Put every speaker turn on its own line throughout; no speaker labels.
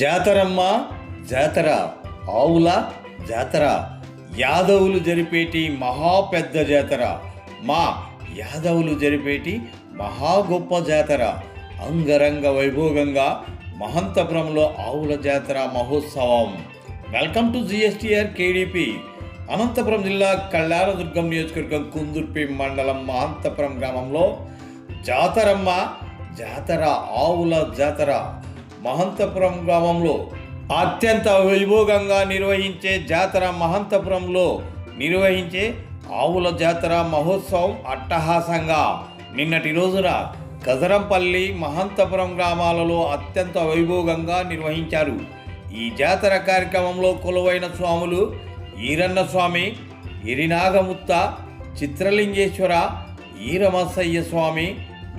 జాతరమ్మ జాతర ఆవుల జాతర యాదవులు జరిపేటి మహా పెద్ద జాతర మా యాదవులు జరిపేటి మహా గొప్ప జాతర అంగరంగ వైభోగంగా మహంతపురంలో ఆవుల జాతర మహోత్సవం. Welcome to GSTR KDP Anantapuram జిల్లా కళ్యాణదుర్గం నియోజకవర్గం కుందుర్పి మండలం మహంతపురం గ్రామంలో జాతరమ్మ జాతర ఆవుల జాతర. మహంతపురం గ్రామంలో అత్యంత వైభోగంగా నిర్వహించే జాతర మహంతపురంలో నిర్వహించే ఆవుల జాతర మహోత్సవం అట్టహాసంగా. నిన్నటి రోజున కజరంపల్లి మహంతపురం గ్రామాలలో అత్యంత వైభోగంగా నిర్వహించారు. ఈ జాతర కార్యక్రమంలో కొలువైన స్వాములు ఈరన్న స్వామి ఇరినాగముత్త చిత్రలింగేశ్వర ఈరమసయ్య స్వామి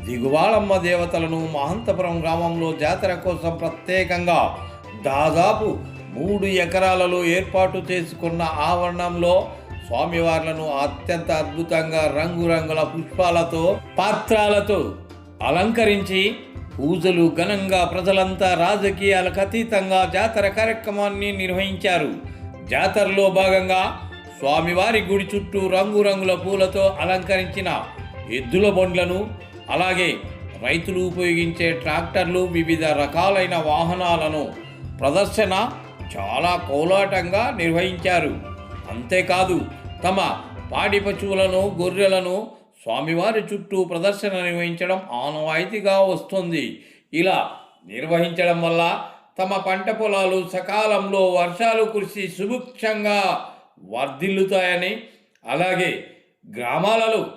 దిగువాళమ్మ దేవతలను మహంతపురం గ్రామంలో జాతర కోసం ప్రత్యేకంగా దాదాపు మూడు ఎకరాలలో ఏర్పాటు చేసుకున్న ఆవరణంలో స్వామివార్లను అత్యంత అద్భుతంగా రంగురంగుల పుష్పాలతో పాత్రాలతో అలంకరించి పూజలు ఘనంగా ప్రజలంతా రాజకీయాలకు అతీతంగా జాతర కార్యక్రమాన్ని నిర్వహించారు. జాతరలో భాగంగా స్వామివారి గుడి చుట్టూ రంగురంగుల పూలతో అలంకరించిన ఎద్దుల బండ్లను అలాగే రైతులు ఉపయోగించే ట్రాక్టర్లు వివిధ రకాలైన వాహనాలను ప్రదర్శన చాలా కోలాటంగా నిర్వహించారు. అంతేకాదు తమ పాడి పశువులను గొర్రెలను స్వామివారి చుట్టూ ప్రదర్శన నిర్వహించడం ఆనవాయితీగా వస్తుంది. ఇలా నిర్వహించడం వల్ల తమ పంట పొలాలు సకాలంలో వర్షాలు కురిసి సుభిక్షంగా వర్ధిల్లుతాయని అలాగే గ్రామాలలో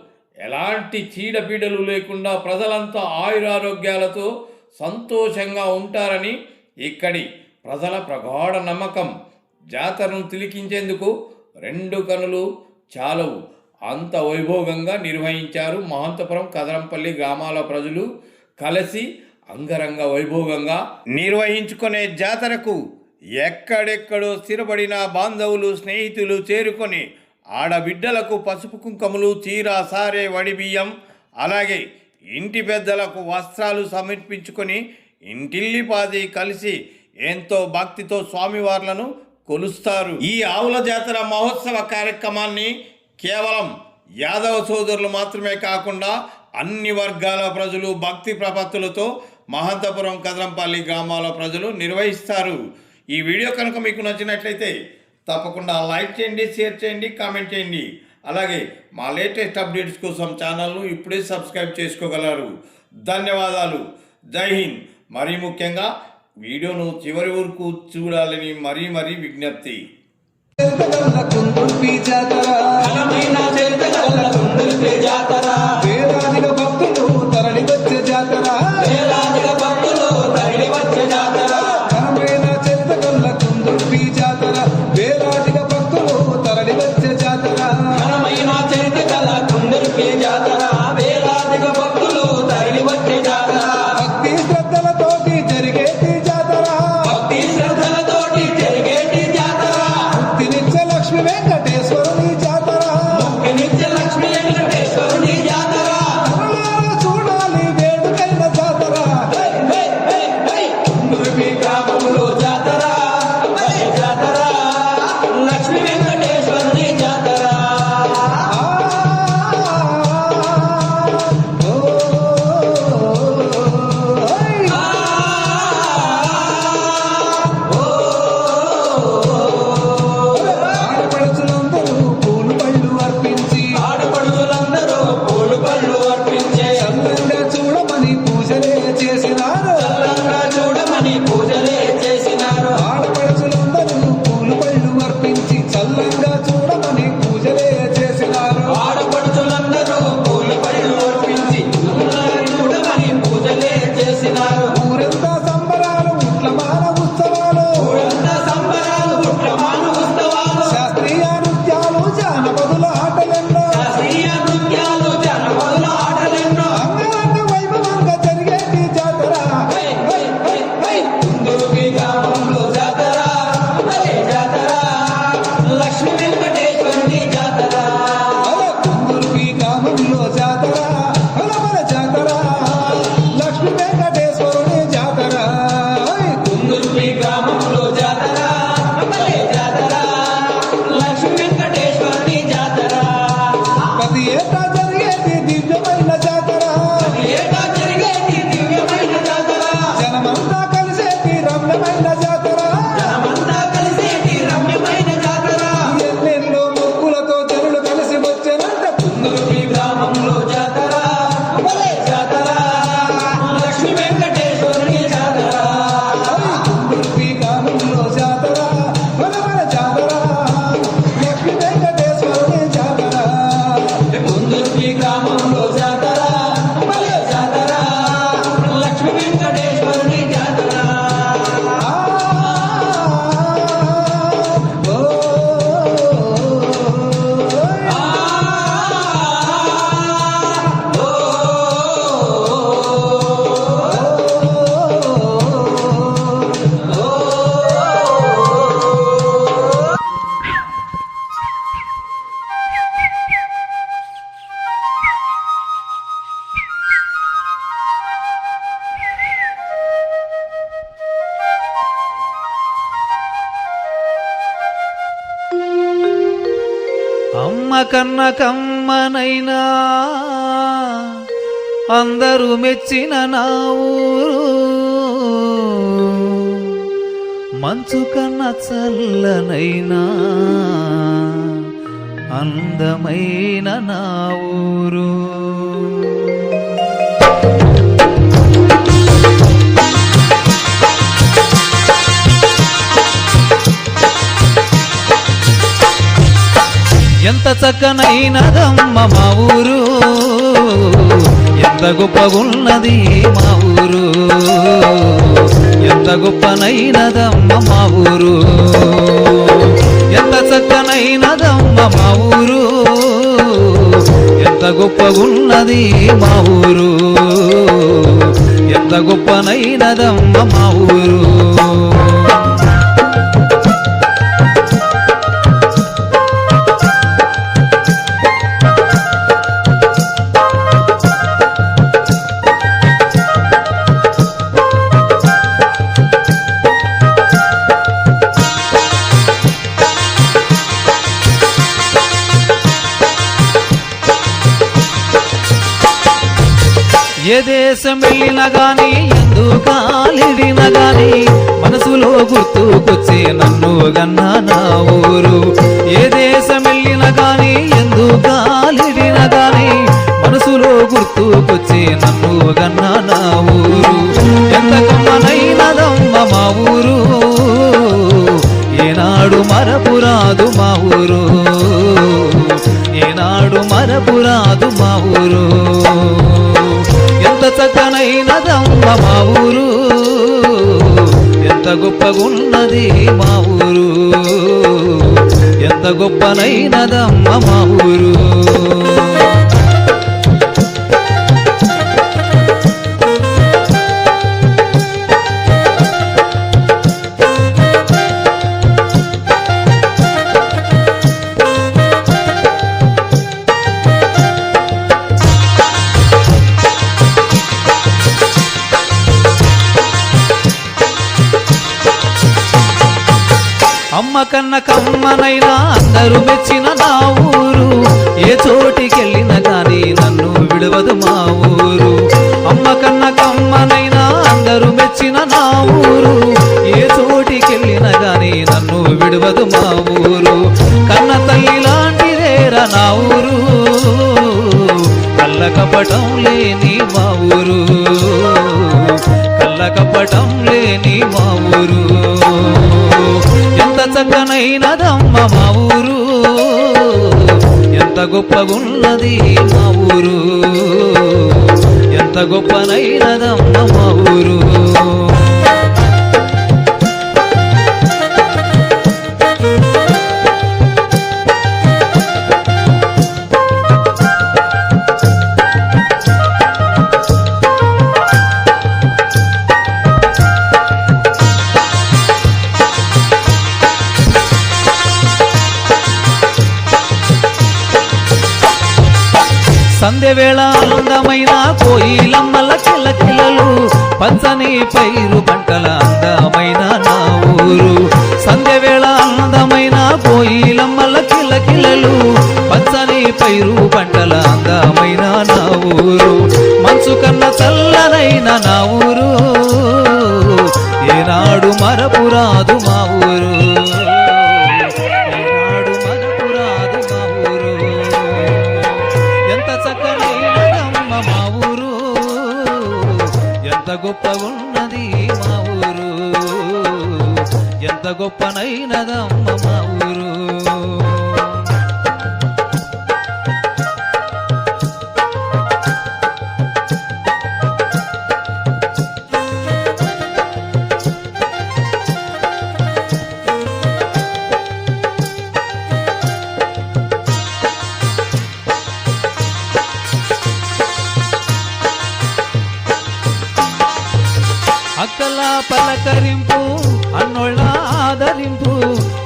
ఎలాంటి చీడపీడలు లేకుండా ప్రజలంతా ఆయురారోగ్యాలతో సంతోషంగా ఉంటారని ఇక్కడి ప్రజల ప్రగాఢ నమ్మకం. జాతరను తిలికించేందుకు రెండు కనులు చాలవు. అంత వైభోగంగా నిర్వహించారు మహంతపురం కదరంపల్లి గ్రామాల ప్రజలు. కలిసి అంగరంగ వైభోగంగా నిర్వహించుకునే జాతరకు ఎక్కడెక్కడో స్థిరపడిన బాంధవులు స్నేహితులు చేరుకొని ఆడబిడ్డలకు పసుపు కుంకుమలు చీర సారే వడి బియ్యం అలాగే ఇంటి పెద్దలకు వస్త్రాలు సమర్పించుకొని ఇంటిల్లిపాది కలిసి ఎంతో భక్తితో స్వామివార్లను కొలుస్తారు. ఈ ఆవుల జాతర మహోత్సవ కార్యక్రమాన్ని కేవలం యాదవ సోదరులు మాత్రమే కాకుండా అన్ని వర్గాల ప్రజలు భక్తి ప్రపత్తులతో మహంతపురం కదరంపల్లి గ్రామాల ప్రజలు నిర్వహిస్తారు. ఈ వీడియో కనుక మీకు నచ్చినట్లయితే తప్పకుండా లైక్ చేయండి షేర్ చేయండి కామెంట్ చేయండి. అలాగే మా లేటెస్ట్ అప్డేట్స్ కోసం ఛానల్ను ఇప్పుడే సబ్స్క్రైబ్ చేసుకోగలరు. ధన్యవాదాలు. జై హింద్. మరీ ముఖ్యంగా వీడియోను చివరి వరకు చూడాలని మరీ మరీ విజ్ఞప్తి.
అమ్మ కన్న కమ్మనైనా అందరూ మెచ్చిన నా ఊరు. మంచు కన్న చల్లనైనా అందమైన నా ఊరు. ఎంత చక్కనైనదమ్మ మా ఊరు? ఎంత గొప్పగున్నది మా ఊరు? ఎంత గొప్పనైనదమ్మ మా ఊరు? ఎంత చక్కనైనదమ్మ మా ఊరు? ఎంత గొప్పగున్నది మా ఊరు? ఎంత గొప్పనైనదమ్మ మా ఊరు? దేశం వెళ్ళిన గాని ఎందు కాలిడిన గాని మనసులో గుర్తుకొచ్చే నన్ను గన్నా నా ఊరు. ఏ దేశం వెళ్ళిన గాని ఎందు కాలిడిన గాని మనసులో గుర్తుకొచ్చే నన్ను గన్నా నా ఊరు. ఎంత గమ్మనైనదమ్మ మా ఊరు. ఏనాడు మరపురాదు ఎంత గొప్పగున్నది మా ఊరు? ఎంత గొప్పనైనదమ్మ మా ఊరు? అమ్మ కన్న కమ్మనైనా అందరూ మెచ్చిన నా ఊరు. ఏ చోటికెళ్ళిన గాని నన్ను విడవదు మా ఊరు. అమ్మ కన్న కమ్మనైనా అందరూ మెచ్చిన నా ఊరు. ఏ చోటికెళ్ళిన గాని నన్ను విడవదు మా ఊరు. కన్న తల్లి లాంటిదేరా నా ఊరు. కళ్ళ కపటం లేని మా ఊరు. కళ్ళ కపటం లేని మా ఊరు. ఎంత చక్కనైనదమ్మ మా ఊరు. ఎంత గొప్పగున్నది మా ఊరు. ఎంత గొప్పనైనదమ్మ మా ఊరు. సంధ్యవేళ అందమైన కోయిలమ్మల చిలకిలలు పచ్చని పైరు పంటల అందమైన నా ఊరు. సంధ్యవేళ అందమైన కోయిలమ్మల చిలకిలలు పచ్చని పైరు పంటల అందమైన నా ఊరు. మంచు కన్న చల్లనైన నా ఊరు. ఏనాడు మరపురాదు మా ఊరు ఎంత గొప్ప ఉన్నది మా ఊరు? ఎంత గొప్పనైనదమ్మ మా ఊరు? పులకరింపు అన్నోళ్ళ ఆదరింపు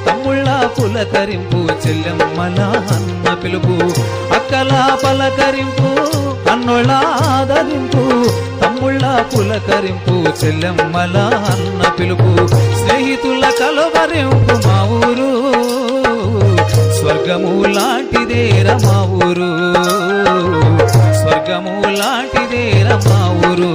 తమ్ముళ్ళ పులకరింపు చెల్లెమ్మల అన్న పిలుపు అక్కల పలకరింపు అన్నోళ్ళ ఆదరింపు తమ్ముళ్ళ పులకరింపు చెల్లెమ్మల అన్న పిలుపు స్నేహితుల కలవరింపు మా ఊరు స్వర్గము లాంటిదేర మా ఊరు స్వర్గము లాంటిదేర మా ఊరు.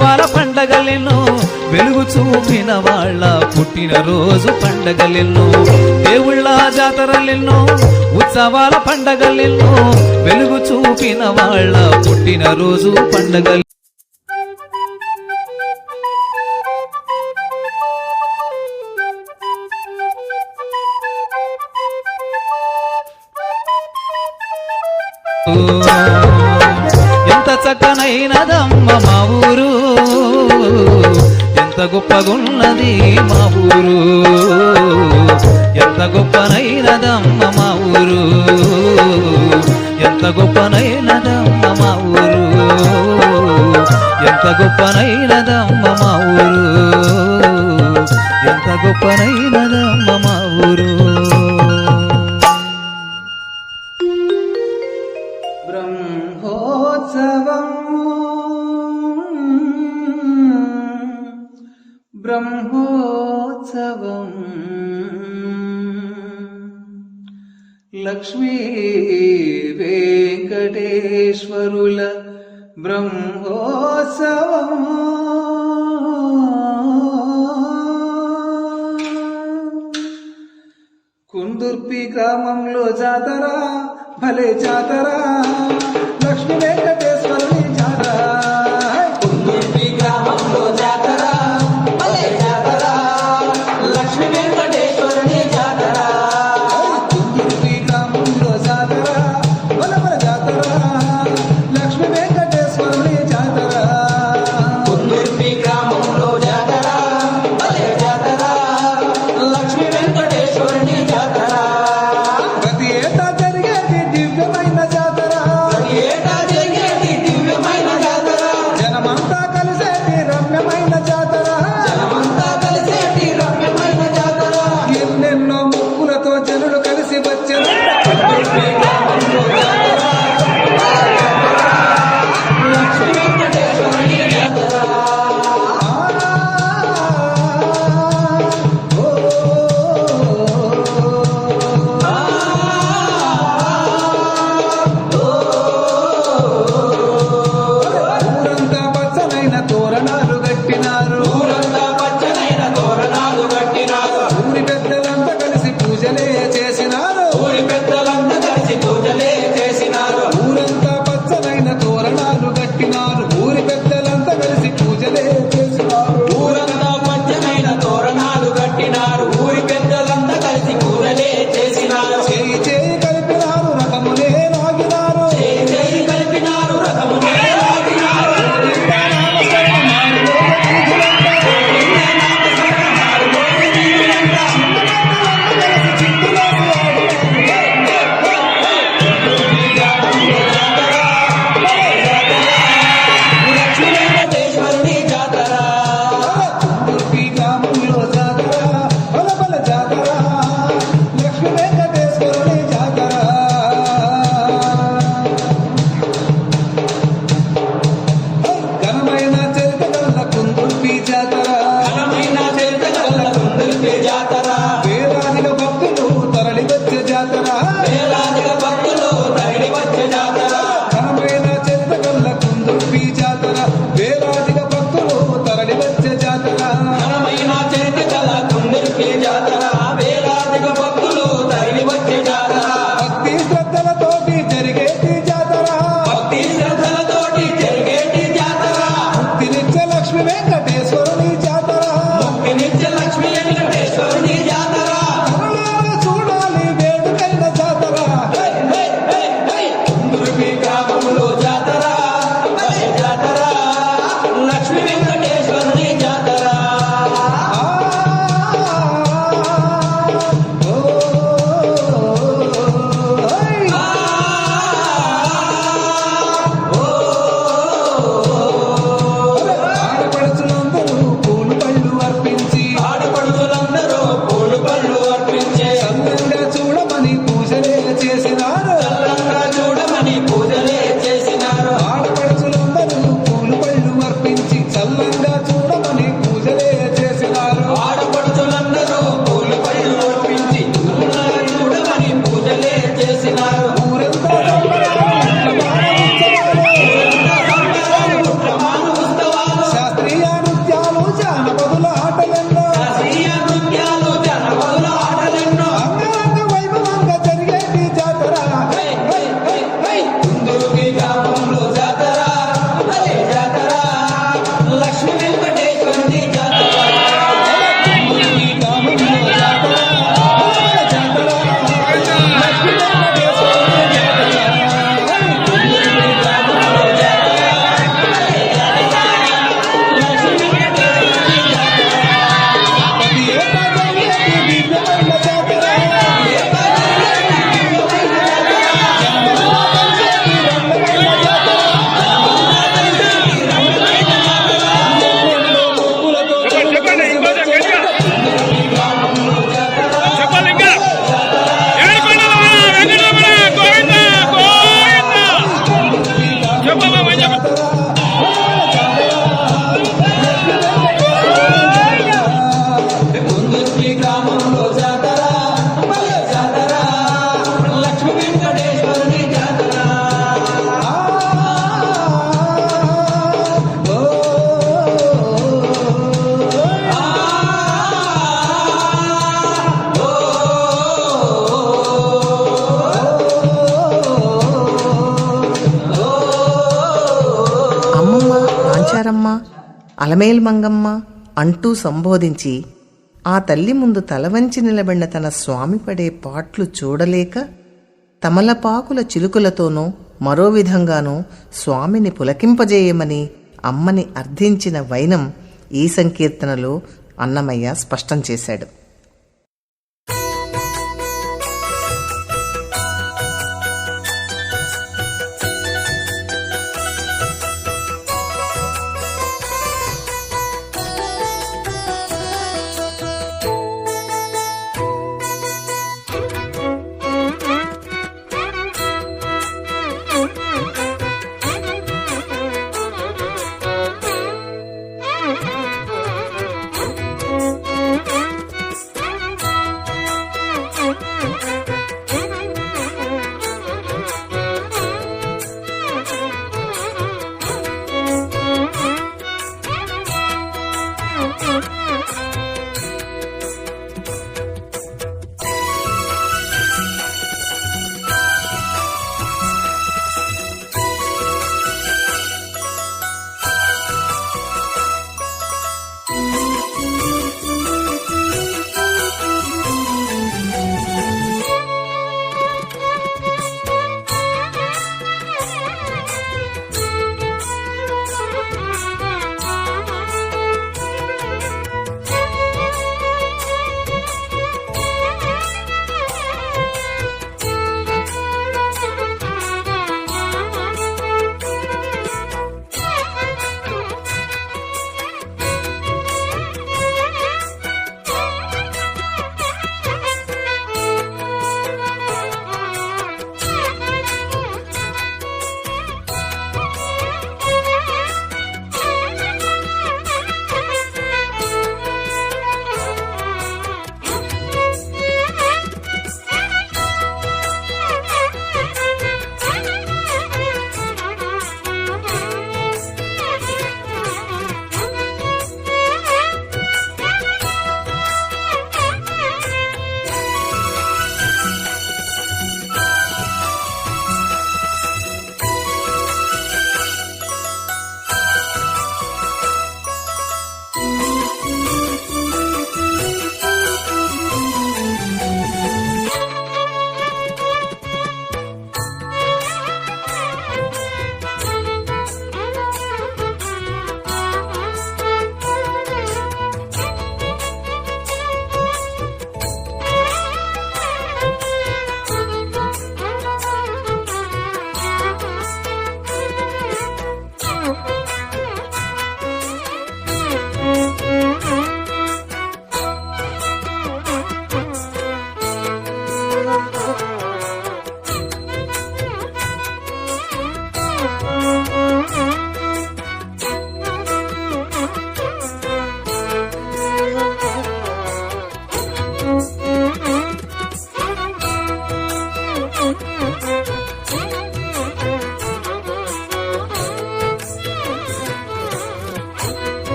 వాళ్ళ పండగలెన్నో వెలుగు చూపిన వాళ్ళ పుట్టినరోజు పండగలెన్నో దేవుళ్ళ జాతరలెన్నో ఉత్సవాల పండగలెన్నో వెలుగు చూపిన వాళ్ళ పుట్టినరోజు పండగలు. ఎంత చక్కనైనదమ్మ మా ఊరు. ఎంత గొప్పగున్నది మా ఊరు. ఎంత గొప్పనైనదమ్మ మా ఊరు. ఎంత గొప్పనైనదమ్మ మా ఊరు. ఎంత గొప్పనైనదమ్మ మా ఊరు. ఎంత
గొప్పనైన గ్రామంలో జాతర భలే జాతర. లక్ష్మీ వెంకట
మంగమ్మ అలమేల్ మంగమ్మ అంటూ సంబోధించి ఆ తల్లి ముందు తలవంచి నిలబడిన తన స్వామి పడే పాట్లు చూడలేక తమలపాకుల చిలుకులతోనూ మరో విధంగానూ స్వామిని పులకింపజేయమని అమ్మని అర్థించిన వైనం ఈ సంకీర్తనలో అన్నమయ్య స్పష్టం చేశాడు.